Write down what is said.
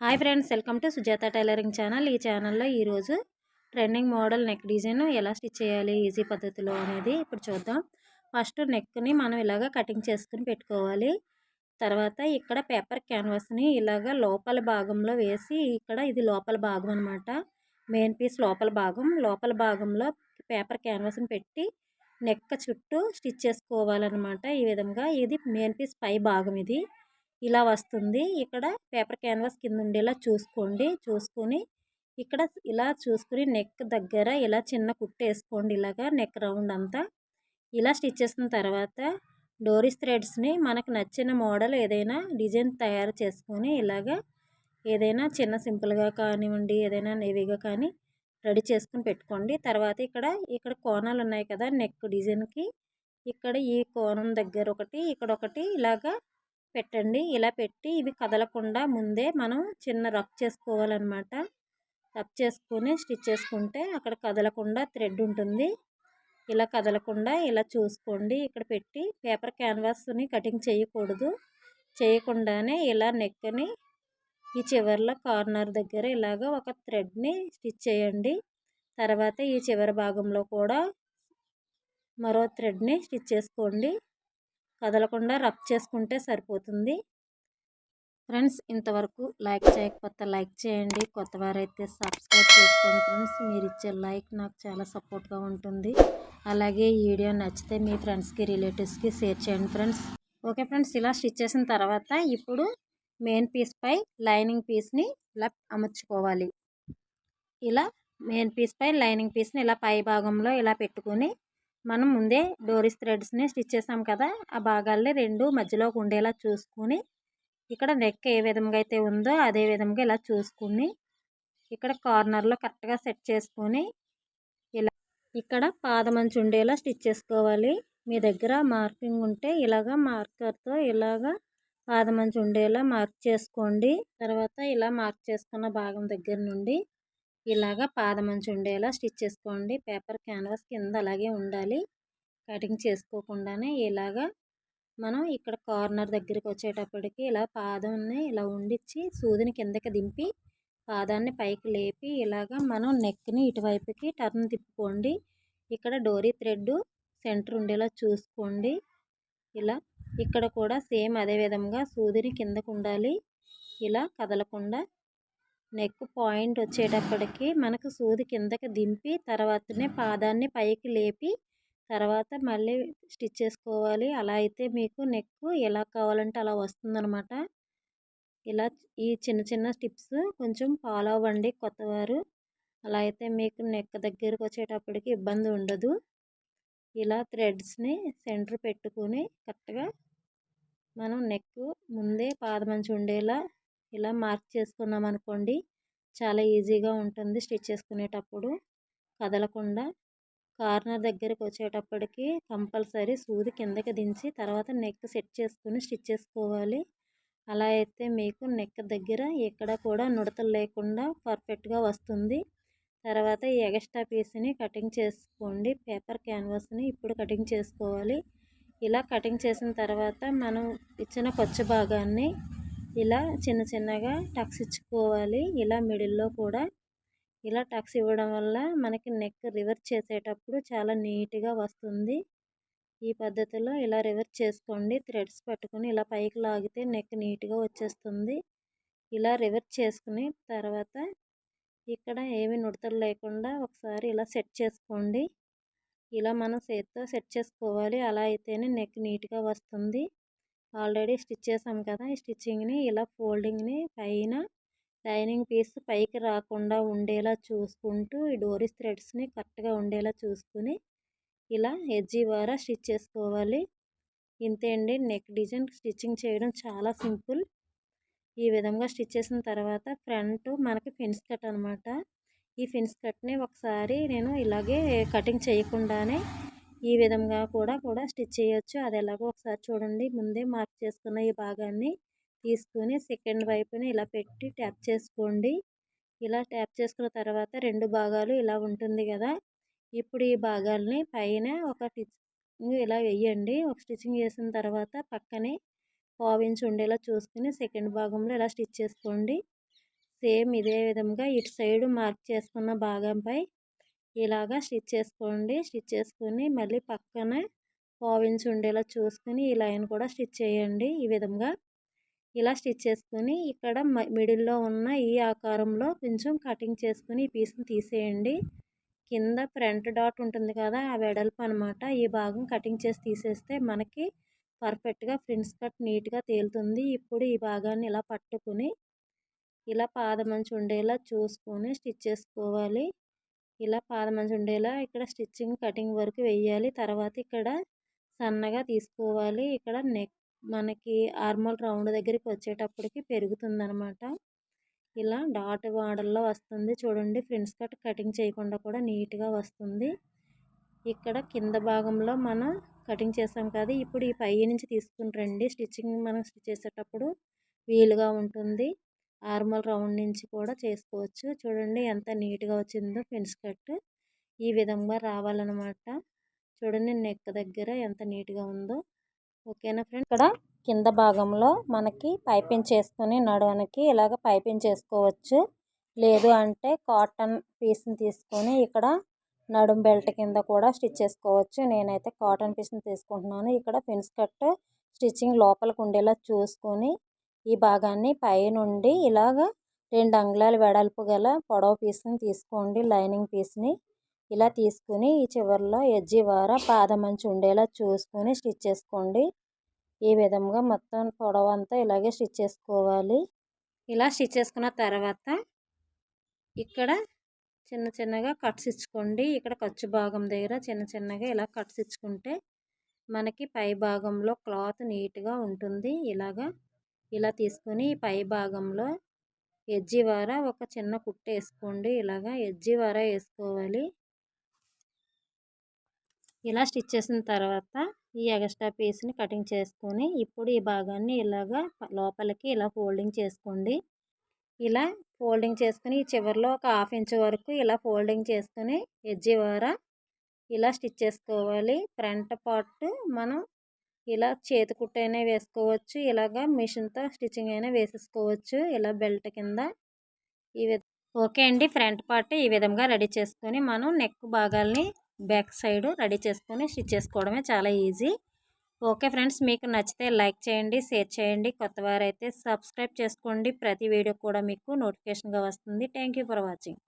Hi friends welcome to Sujatha tailoring channel. ఈ ఛానల్లో ఈరోజు ట్రెండింగ్ మోడల్ నెక్ డిజైన్ ఎలా స్టిచ్ చేయాలి ఈజీ పద్ధతిలో అనేది ఇప్పుడు చూద్దాం. ఫస్ట్ నెక్ని మనం ఇలాగ కటింగ్ చేసుకుని పెట్టుకోవాలి. తర్వాత ఇక్కడ పేపర్ క్యాన్వాస్ని ఇలాగ లోపల భాగంలో వేసి ఇక్కడ ఇది లోపల భాగం అనమాట మెయిన్ పీస్ లోపల భాగం. లోపల భాగంలో పేపర్ క్యాన్వాస్ని పెట్టి నెక్క చుట్టూ స్టిచ్ చేసుకోవాలన్నమాట. ఈ విధంగా ఇది మెయిన్ పీస్ పై భాగం ఇది. ఇలా వస్తుంది. ఇక్కడ పేపర్ క్యాన్వాస్ కింద ఉండేలా చూసుకోండి. చూసుకొని ఇక్కడ ఇలా చూసుకుని నెక్ దగ్గర ఇలా చిన్న కుట్టు వేసుకోండి. ఇలాగా నెక్ రౌండ్ అంతా. ఇలా స్టిచ్ చేసిన తర్వాత డోరీస్ థ్రెడ్స్ని మనకు నచ్చిన మోడల్ ఏదైనా డిజైన్ తయారు చేసుకొని ఇలాగా ఏదైనా చిన్న సింపుల్గా కానివ్వండి ఏదైనా నేవీగా కానీ రెడీ చేసుకుని పెట్టుకోండి. తర్వాత ఇక్కడ ఇక్కడ కోణాలు ఉన్నాయి కదా నెక్ డిజైన్కి. ఇక్కడ ఈ కోణం దగ్గర ఒకటి ఇక్కడ ఒకటి ఇలాగా పెట్టండి. ఇలా పెట్టి ఇవి కదలకుండా ముందే మనం చిన్న రఫ్ చేసుకోవాలన్నమాట. రఫ్ చేసుకుని స్టిచ్ చేసుకుంటే అక్కడ కదలకుండా థ్రెడ్ ఉంటుంది. ఇలా కదలకుండా ఇలా చూసుకోండి. ఇక్కడ పెట్టి పేపర్ క్యాన్వాస్ని కటింగ్ చేయకూడదు. చేయకుండానే ఇలా నెక్ని ఈ చివరిలో కార్నర్ దగ్గర ఇలాగ ఒక థ్రెడ్ని స్టిచ్ చేయండి. తర్వాత ఈ చివరి భాగంలో కూడా మరో థ్రెడ్ని స్టిచ్ చేసుకోండి. కదలకుండా రబ్ చేసుకుంటే సరిపోతుంది. ఫ్రెండ్స్ ఇంతవరకు లైక్ చేయకపోతే లైక్ చేయండి. కొత్త వారైతే సబ్స్క్రైబ్ చేసుకోండి ఫ్రెండ్స్. మీరు ఇచ్చే లైక్ నాకు చాలా సపోర్ట్గా ఉంటుంది. అలాగే ఈ వీడియో నచ్చితే మీ ఫ్రెండ్స్కి రిలేటివ్స్కి షేర్ చేయండి ఫ్రెండ్స్. ఓకే ఫ్రెండ్స్ ఇలా స్టిచ్ చేసిన తర్వాత ఇప్పుడు మెయిన్ పీస్పై లైనింగ్ పీస్ని ఇలా అమర్చుకోవాలి. ఇలా మెయిన్ పీస్పై లైనింగ్ పీస్ని ఇలా పై భాగంలో ఇలా పెట్టుకొని మనం ముందే డోరీస్ థ్రెడ్స్ని స్టిచ్ చేసాం కదా! ఆ భాగాల్ని రెండు మధ్యలోకి ఉండేలా చూసుకుని ఇక్కడ నెక్ ఏ విధంగా అయితే ఉందో అదే విధంగా ఇలా చూసుకుని ఇక్కడ కార్నర్లో కరెక్ట్గా సెట్ చేసుకొని ఇలా ఇక్కడ పాదమంచు ఉండేలా స్టిచ్ చేసుకోవాలి. మీ దగ్గర మార్కింగ్ ఉంటే ఇలాగ మార్కర్తో ఇలాగ పాదమంచు ఉండేలా మార్క్ చేసుకోండి. తర్వాత ఇలా మార్క్ చేసుకున్న భాగం దగ్గర నుండి ఇలాగ పాదమంచు ఉండేలా స్టిచ్ చేసుకోండి. పేపర్ క్యాన్వాస్ కింద అలాగే ఉండాలి. కటింగ్ చేసుకోకుండానే ఇలాగా మనం ఇక్కడ కార్నర్ దగ్గరికి వచ్చేటప్పటికి ఇలా పాదంని ఇలా ఉండిచ్చి సూదిని కిందకి దింపి పాదాన్ని పైకి లేపి ఇలాగా మనం నెక్ని ఇటువైపుకి టర్న్ తిప్పుకోండి. ఇక్కడ డోరీ థ్రెడ్ సెంటర్ ఉండేలా చూసుకోండి. ఇలా ఇక్కడ కూడా సేమ్ అదే విధంగా సూదిని కిందకు ఉండాలి ఇలా కదలకుండా నెక్ పాయింట్ వచ్చేటప్పటికి మనకు సూది కిందకి దింపి తర్వాతనే పాదాన్ని పైకి లేపి తర్వాత మళ్ళీ స్టిచ్ చేసుకోవాలి. అలా అయితే మీకు నెక్ ఎలా కావాలంటే అలా వస్తుందన్నమాట. ఇలా ఈ చిన్న చిన్న టిప్స్ కొంచెం ఫాలో అవ్వండి కొత్తవారు. అలా అయితే మీకు నెక్ దగ్గరకు వచ్చేటప్పటికి ఇబ్బంది ఉండదు. ఇలా థ్రెడ్స్ని సెంటర్ పెట్టుకుని కరెక్ట్గా మనం నెక్ ముందే పాదమంచి ఉండేలా ఇలా మార్క్ చేసుకున్నాం అనుకోండి చాలా ఈజీగా ఉంటుంది స్టిచ్ చేసుకునేటప్పుడు. కదలకుండా కార్నర్ దగ్గరికి వచ్చేటప్పటికి కంపల్సరీ సూది కిందకి దించి తర్వాత నెక్ సెట్ చేసుకుని స్టిచ్ చేసుకోవాలి. అలా అయితే మీకు నెక్ దగ్గర ఎక్కడ కూడా నుడతలు లేకుండా పర్ఫెక్ట్గా వస్తుంది. తర్వాత ఈ ఎగస్ట్రా పీస్ని కటింగ్ చేసుకోండి. పేపర్ క్యాన్వాస్ని ఇప్పుడు కటింగ్ చేసుకోవాలి. ఇలా కటింగ్ చేసిన తర్వాత మనం ఇచ్చిన కొచ్చ భాగాన్ని ఇలా చిన్న చిన్నగా టక్స్ ఇచ్చుకోవాలి. ఇలా మిడిల్లో కూడా ఇలా టక్స్ ఇవ్వడం వల్ల మనకి నెక్ రివర్స్ చేసేటప్పుడు చాలా నీట్గా వస్తుంది. ఈ పద్ధతిలో ఇలా రివర్స్ చేసుకోండి. థ్రెడ్స్ పట్టుకొని ఇలా పైకి లాగితే నెక్ నీట్గా వచ్చేస్తుంది. ఇలా రివర్స్ చేసుకుని తర్వాత ఇక్కడ ఏమి నుడతలు లేకుండా ఒకసారి ఇలా సెట్ చేసుకోండి. ఇలా మనం సేత్తో సెట్ చేసుకోవాలి. అలా అయితేనే నెక్ నీట్గా వస్తుంది. ఆల్రెడీ స్టిచ్ చేసాం కదా! ఈ స్టిచ్చింగ్ని ఇలా ఫోల్డింగ్ని పైన లైనింగ్ పీస్ పైకి రాకుండా ఉండేలా చూసుకుంటూ ఈ డోరీస్ థ్రెడ్స్ని కరెక్ట్గా ఉండేలా చూసుకుని ఇలా ఎజ్జి ద్వారా స్టిచ్ చేసుకోవాలి. ఇంతే అండి. నెక్ డిజైన్ స్టిచ్చింగ్ చేయడం చాలా సింపుల్. ఈ విధంగా స్టిచ్ చేసిన తర్వాత ఫ్రంట్ మనకి ఫిన్స్ కట్ అనమాట ఈ ఫిన్స్ కట్ని ఒకసారి నేను ఇలాగే కటింగ్ చేయకుండానే ఈ విధంగా కూడా కూడా స్టిచ్ చేయొచ్చు. అది ఎలాగో ఒకసారి చూడండి. ముందే మార్క్ చేసుకున్న ఈ భాగాన్ని తీసుకుని సెకండ్ వైపుని ఇలా పెట్టి ట్యాప్ చేసుకోండి. ఇలా ట్యాప్ చేసుకున్న తర్వాత రెండు భాగాలు ఇలా ఉంటుంది కదా! ఇప్పుడు ఈ భాగాల్ని పైన ఒక స్టిచ్చింగ్ ఇలా వేయండి. ఒక స్టిచ్చింగ్ చేసిన తర్వాత పక్కనే పావించి ఉండేలా చూసుకుని సెకండ్ భాగంలో ఇలా స్టిచ్ చేసుకోండి. సేమ్ ఇదే విధంగా ఇటు సైడ్ మార్క్ చేసుకున్న భాగంపై ఇలాగా స్టిచ్ చేసుకోండి. స్టిచ్ చేసుకుని మళ్ళీ పక్కనే పావించి ఉండేలా చూసుకుని ఈ లైన్ కూడా స్టిచ్ చేయండి ఈ విధంగా. ఇలా స్టిచ్ చేసుకుని ఇక్కడ మిడిల్లో ఉన్న ఈ ఆకారంలో కొంచెం కటింగ్ చేసుకుని ఈ పీస్ని తీసేయండి. కింద ఫ్రంట్ డాట్ ఉంటుంది కదా ఆ వెడల్పు అనమాట ఈ భాగం కటింగ్ చేసి తీసేస్తే మనకి పర్ఫెక్ట్గా ఫ్రింట్స్ కట్ నీట్గా తేలుతుంది. ఇప్పుడు ఈ భాగాన్ని ఇలా పట్టుకుని ఇలా పాదమంచి ఉండేలా చూసుకొని స్టిచ్ చేసుకోవాలి. ఇలా పాదమంచి ఉండేలా ఇక్కడ స్టిచ్చింగ్ కటింగ్ వరకు వేయాలి తర్వాత ఇక్కడ సన్నగా తీసుకోవాలి. ఇక్కడ నెక్ మనకి ఆర్మల్ రౌండ్ దగ్గరికి వచ్చేటప్పటికి పెరుగుతుందనమాట. ఇలా డాట్ వాడల్లో వస్తుంది. చూడండి ఫ్రెండ్స్ కట్ కటింగ్ చేయకుండా కూడా నీట్గా వస్తుంది. ఇక్కడ కింద భాగంలో మనం కటింగ్ చేసాం కదా ఇప్పుడు ఈ పై నుంచి తీసుకుని రండి. స్టిచ్చింగ్ మనం స్టిచ్ చేసేటప్పుడు వీలుగా ఉంటుంది. నార్మల్ రౌండ్ నుంచి కూడా చేసుకోవచ్చు. చూడండి ఎంత నీట్గా వచ్చిందో పెన్స్ కట్. ఈ విధంగా రావాలన్నమాట. చూడండి నెక్ దగ్గర ఎంత నీట్గా ఉందో. ఓకేనా ఫ్రెండ్ ఇక్కడ కింద భాగంలో మనకి పైపింగ్ చేసుకుని నడవనికి ఇలాగ పైపింగ్ చేసుకోవచ్చు. లేదు అంటే కాటన్ పీస్ని తీసుకొని ఇక్కడ నడుం బెల్ట్ కింద కూడా స్టిచ్ చేసుకోవచ్చు. నేనైతే కాటన్ పీస్ని తీసుకుంటున్నాను. ఇక్కడ పిన్స్ కట్ స్టిచ్చింగ్ లోపలికి ఉండేలా చూసుకొని ఈ భాగాన్ని పైనుండి ఇలాగ రెండు అంగుళాల వెడల్పు గల పొడవ పీస్ని తీసుకోండి. లైనింగ్ పీస్ని ఇలా తీసుకుని ఈ చివరిలో ఎజ్జి వార పాదమంచి ఉండేలా చూసుకొని స్టిచ్ చేసుకోండి. ఈ విధంగా మొత్తం పొడవంతా ఇలాగే స్టిచ్ చేసుకోవాలి. ఇలా స్టిచ్ చేసుకున్న తర్వాత ఇక్కడ చిన్న చిన్నగా కట్స్ ఇచ్చుకోండి. ఇక్కడ ఖర్చు భాగం దగ్గర చిన్న చిన్నగా ఇలా కట్స్ ఇచ్చుకుంటే మనకి పై భాగంలో క్లాత్ నీట్గా ఉంటుంది. ఇలాగా ఇలా తీసుకొని పై భాగంలో ఎజ్జి వార ఒక చిన్న కుట్ట వేసుకోండి. ఇలాగా ఎజ్జి వార వేసుకోవాలి. ఇలా స్టిచ్ చేసిన తర్వాత ఈ ఎగస్ట్రా పీస్ని కటింగ్ చేసుకొని ఇప్పుడు ఈ భాగాన్ని ఇలాగా లోపలికి ఇలా ఫోల్డింగ్ చేసుకోండి. ఇలా ఫోల్డింగ్ చేసుకుని చివరిలో ఒక హాఫ్ ఇంచ్ వరకు ఇలా ఫోల్డింగ్ చేసుకుని ఎడ్జి వార ఇలా స్టిచ్ చేసుకోవాలి. ఫ్రంట్ పార్ట్ మనం ఇలా చేతి కుట్టైనా వేసుకోవచ్చు. ఇలాగా మిషన్తో స్టిచ్చింగ్ అయినా వేసేసుకోవచ్చు. ఇలా బెల్ట్ కింద ఈ ఓకే అండి. ఫ్రంట్ పార్ట్ ఈ విధంగా రెడీ చేసుకొని మనం నెక్ భాగాల్ని బ్యాక్ సైడ్ రెడీ చేసుకొని స్టిచ్ చేసుకోవడమే చాలా ఈజీ. ఓకే ఫ్రెండ్స్ మీకు నచ్చితే లైక్ చేయండి షేర్ చేయండి. కొత్త వారైతే సబ్స్క్రైబ్ చేసుకోండి. ప్రతి వీడియో కూడా మీకు నోటిఫికేషన్గా వస్తుంది. Thank for watching.